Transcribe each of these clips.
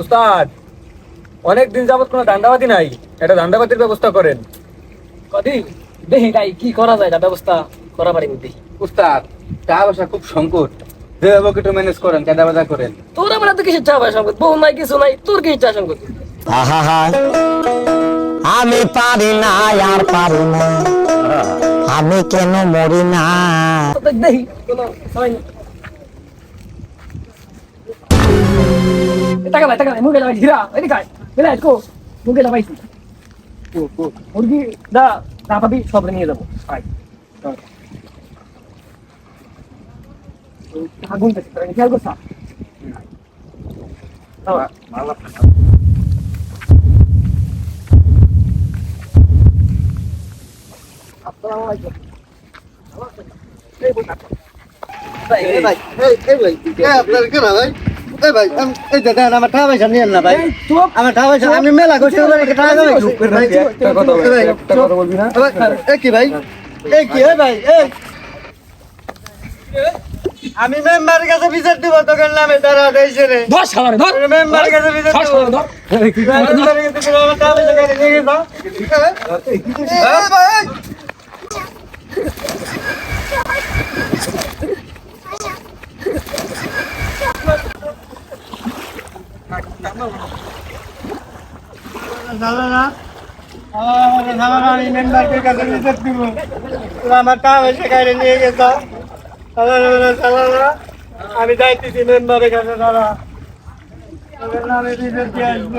উস্তাদ অনেক দিন যাবত কোনো নাই। ধান্দাবাদির ব্যবস্থা করেন। কদি? দেখি কি করা যায়? না ব্যবস্থা করা পারি দেখি উস্তাদ টাকা পয়সা খুব সংকট। যেভাবে একটু ম্যানেজ করেন কেদা বাজা করেন। তোর আমার তো কিসের চাপ সংকট? বউ নাই কিছু নাই তোর কি ইচ্ছা সংকট? আমি পারি না আর পারি না। আমি কেন মরি না? দেখি কোনো টাকা ভাই টাকা ভাই মুখে লাগাই হিরা এদিকে আয় বেলা কো মুখে লাগাইছি মুরগি দা না পাবি সব নিয়ে যাব আয় আগুন তোরা খেয়াল করছা আসসালামু আলাইকুম এই ভাই এই ভাই এই এই ভাই এই আপনার কেন ভাই এই ভাই আম- এই যে দেন আমার টাকা পয়সা নিয়েন না ভাই এই চুপ আমার টাকা পয়সা আমি মেলা করতে পারি টাকা ভাই কথা ভাই, বলবি না ভাই, এই কি ভাই এই কি এই ভাই এই আমি মেম্বারের কাছে বিচার দিব তোকে নামে দাঁড়া দিয়েছে রে ধর শালারে ধর মেম্বারের কাছে বিচার ধর শালারে ধর মেম্বারের কাছে বিচার আমার টাকা পয়সা কেটে নিয়ে গেছো এই ভাই এই। সালানা আমার টাকা নিয়ে গেছো। আমি যাইতেছি মেম্বারের কাছে আসব।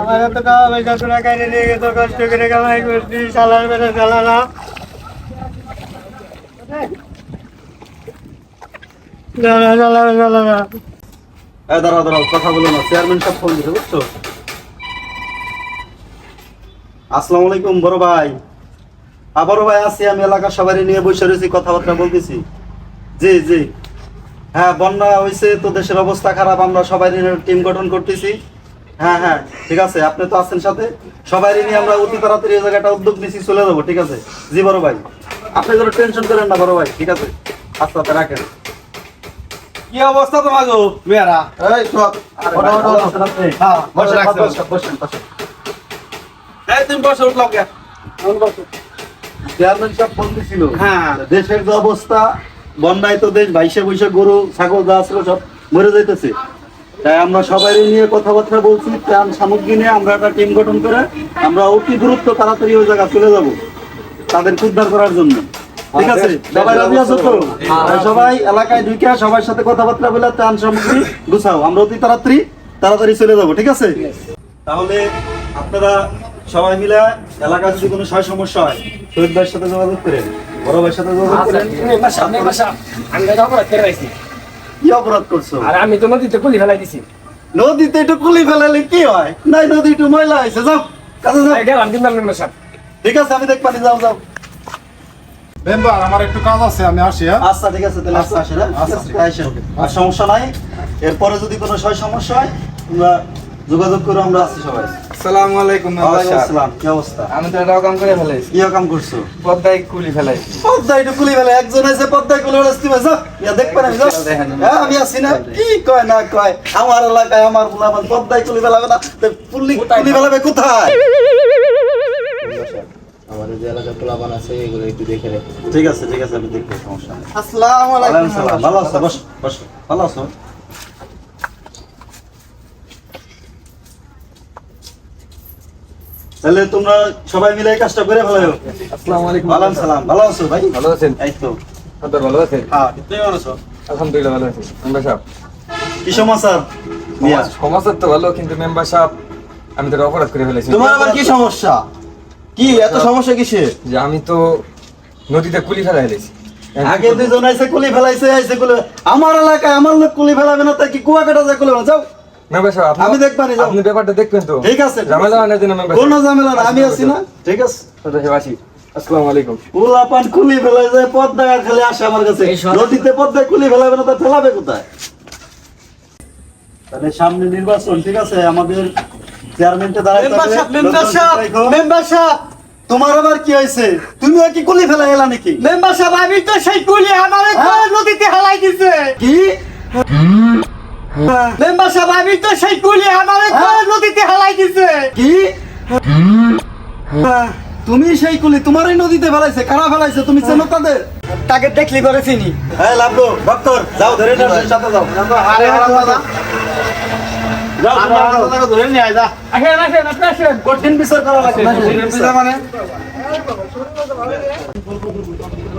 আমার এত টাকা নিয়ে গেছো, কষ্ট করে কামাই করছি, সালার বেড়ে সালানা সালানা সালানা দাঁড়াও দাঁড়াও, কথা বলো না। চেয়ারম্যান সাহেব ফোন দিতে বুঝছ? আসসালামু আলাইকুম, বড় ভাই। আ বড় ভাই আছি, আমি এলাকার সবাই নিয়ে বসে রয়েছি, কথাবার্তা বলতেছি। জি জি। হ্যাঁ বন্যা হয়েছে তো দেশের অবস্থা খারাপ, আমরা সবাই টিম গঠন করতেছি। হ্যাঁ হ্যাঁ ঠিক আছে, আপনি তো আছেন সাথে। সবাই নিয়ে আমরা অতি তাড়াতাড়ি এই জায়গাটা উদ্যোগ নিছি, চলে যাব, ঠিক আছে? জি, বড় ভাই। আপনি কোনো টেনশন করেন না, বড় ভাই, ঠিক আছে? আস্তে আস্তে রাখেন। কি অবস্থা তোমার গো মেয়েরা? এই সব বসে রাখছি। বসেন বসেন এই তুমি বসে উঠলাম কে চেয়ারম্যান সাহেব ফোন দিছিল। হ্যাঁ। দেশের যে অবস্থা বন্যায় তো দেশ বাইশে বৈশে গরু ছাগল যা ছিল সব মরে যাইতেছে। তাই আমরা সবাই নিয়ে কথাবার্তা বলছি ত্রাণ সামগ্রী নিয়ে আমরা একটা টিম গঠন করে আমরা অতি গুরুত্ব তাড়াতাড়ি ওই জায়গা চলে যাব তাদের উদ্ধার করার জন্য। ঠিক আছে সবাই রাজি আছো তো? সবাই এলাকায় ঢুকে সবার সাথে কথাবার্তা বলে ত্রাণ সামগ্রী গুছাও। আমরা অতি তাড়াতাড়ি তাড়াতাড়ি চলে যাব ঠিক আছে? তাহলে আপনারা সবাই মিলে এলাকার যদি কোনো সয় সমস্যা হয় শহীদ ভাইয়ের সাথে যোগাযোগ করেন বড় ভাইয়ের সাথে যোগাযোগ আচ্ছা করেন। কি অপরাধ করছ? আর আমি তো নদীতে গুলি ফেলাই দিছি। নদীতে একটু কুলি ফেলালে কি হয়? নাই নদী একটু ময়লা হয়েছে যাও কাছে যাও। এই গেলাম দিন ঠিক আছে আমি দেখবানি যাও যাও। মেম্বার আমার একটু কাজ আছে আমি আসি হ্যাঁ? আচ্ছা ঠিক আছে তাহলে আচ্ছা আসেন হ্যাঁ? ঠিক আছে, আসেন। আর সমস্যা নাই। এরপরে যদি কোনো সয় সমস্যা হয় তোমরা যোগাযোগ করে আমরা আছি সবাই। আসসালামু আলাইকুম আসসালাম কি অবস্থা? আমি তো এটাও কাম করে ফেলাইছি। কি কাম করছ? পদ্মায় কুলি ফেলাইছি। পদ্মায় একটু কুলি ফেলে একজন আছে পদ্মায় কুলি তুমি ইয়া দেখবে না যাও। দেখেন। হ্যাঁ আমি আছি না। কি কয় না কয়? আমার এলাকায় আমার বুলাবান পদ্মায় কুলি ফেলাবে না। কুলি ফেলাবে কোথায়? আমাদের যে এলাকার পোলাপান আছে এগুলো একটু দেখে রেখে ঠিক আছে ঠিক আছে আমি দেখব সমস্যা নেই। আসসালামু ওয়ালাইকুম ভালো আছো? বস বস ভালো আছো? তাহলে তোমরা সবাই মিলে এই কাজটা করে ভালো আসসালামু আলাইকুম। ওয়ালাইকুম সালাম। ভালো আছো ভাই? ভালো আছেন এই তো। আপনার ভালো আছেন? হ্যাঁ তুমি ভালো আছো? আলহামদুলিল্লাহ ভালো আছি। মেম্বার সাহেব? কি সমাচার সমাজের তো ভালো কিন্তু মেম্বার সাহেব আমি তো অপরাধ করে ফেলেছি। তোমার আবার কি সমস্যা? কি এত সমস্যা কিসের? যে আমি তো নদীতে কুলি ফেলাই ফেলেছি আগে দুজন আইসে কুলি ফেলাইছে আইসে কুলি। আমার এলাকায় আমার লোক কুলি ফেলাবে না তাই কি কুয়া কাটা যায় কুলি ফেলা যাও। আপনি- আমি দেখবানি, আপনি ব্যাপারটা দেখবেন তো? ঠিক আছে। ঠিক ঝামেলা আছে। না যেন কোনো ঝামেলা না আমি আছি না। ঠিক আছে। আসি। আসসালামু আলাইকুম। উলাপান কুলি ফেলাই যায় পদ্মায় আর খালি আসে আমার কাছে। নদীতে পদ্মায় কুলি ফেলাবে না তা ফেলাবে কোথায়? তাহলে সামনে নির্বাচন ঠিক আছে? আমাদের চেয়ারম্যানটা দাঁড়ায় মেম্বার সাহেব মেম্বার সাহেব! তোমার আবার কি হয়েছে? তুমি কি কুলি ফেলা এলা নাকি? মেম্বার সাহেব আমি তো সেই কুলি আমার হ্যাঁ? নদীতে হালাই দিছে? কি? মেম্বার সাহেব আমি তো সেই কুলি আমার নদীতে হালাই দিছে? কি? হ্যাঁ, তুমি সেই কুলি তোমারই নদীতে ফেলাইছে কারা ফেলাইছে তুমি চেনো তাদের? তাকে দেখলি করে চিনি। হ্যাঁ লাভলো ডক্টর যাও ধরে আসো, সাথে যাও। আরে হারাম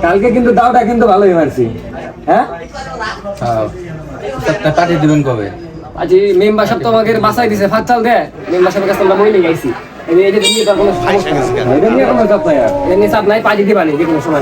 কালকে কিন্তু দাওটা কিন্তু ভালোই মারছি হ্যাঁ কাটিয়ে দিবেন কবে আজ মেম্বার সাহেব তো আমাকে বাসাই দিছে ফাঁক চাল দেয় মেম্বার সাহেবের কাছে আমরা মইলে গাইছি এই যে- চাপ নাই পাজি দিবানি যে কোনো সময়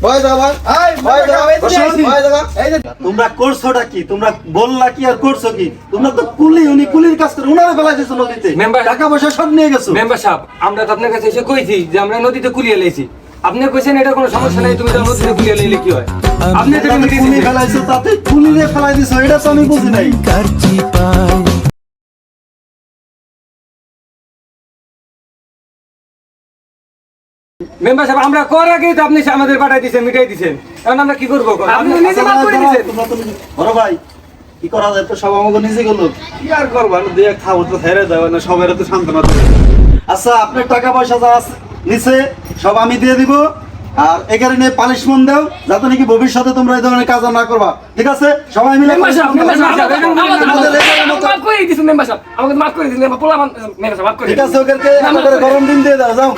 ভয় দাও, ভয়। এই ভয় দাও, এই যে বসুন, আইছি। ভয় দাও। এই যে তোমরা করছোটা কি? তোমরা বললা কি আর করছ কি? তোমরা তো কুলি উনি কুলির কাজ করে উনারা ফেলাই দিছো নদীতে। মেম্বার- টাকা পয়সা সব নিয়ে গেছো। মেম্বার সাহেব আমরা তো আপনার কাছে এসে কইছি যে আমরা নদীতে কুলিয়ে লাইছি। আপনি কইছেন এটা কোনো সমস্যা নাই তুমি তো নদীতে কুলিয়ে লাইলে কি হয়? আপনি মিটিয়ে ফেলাইছো তাতে কুলিরে ফেলাই দিছো এটা তো আমি বুঝি নাই। মেম্বার সাহেব আমরা কর আগেই তো আপনি আমাদের পাঠাই দিছেন মিটাই দিছেন এখন আমরা কি করব আপনি নিজে মাফ করে নিজে- বড় ভাই কি করা যায় তো সব আমাকে নিজে করল কি আর করব আমি দিয়ে খাব তো দেবো না সবাই তো সান্ত্বনা দেবে আচ্ছা আপনার টাকা পয়সা যা আছে নিচে সব আমি দিয়ে দিব আর এখানে নিয়ে পানিশমেন্ট দাও যাতে নাকি ভবিষ্যতে তোমরা এই ধরনের কাজ না করবা ঠিক আছে সবাই মিলে আমাদের দিয়েছেন দিয়েছেন ঠিক আছে দিয়েছেন। ওদেরকে না, না, ওদের গরম দিন দিয়ে দাও যাও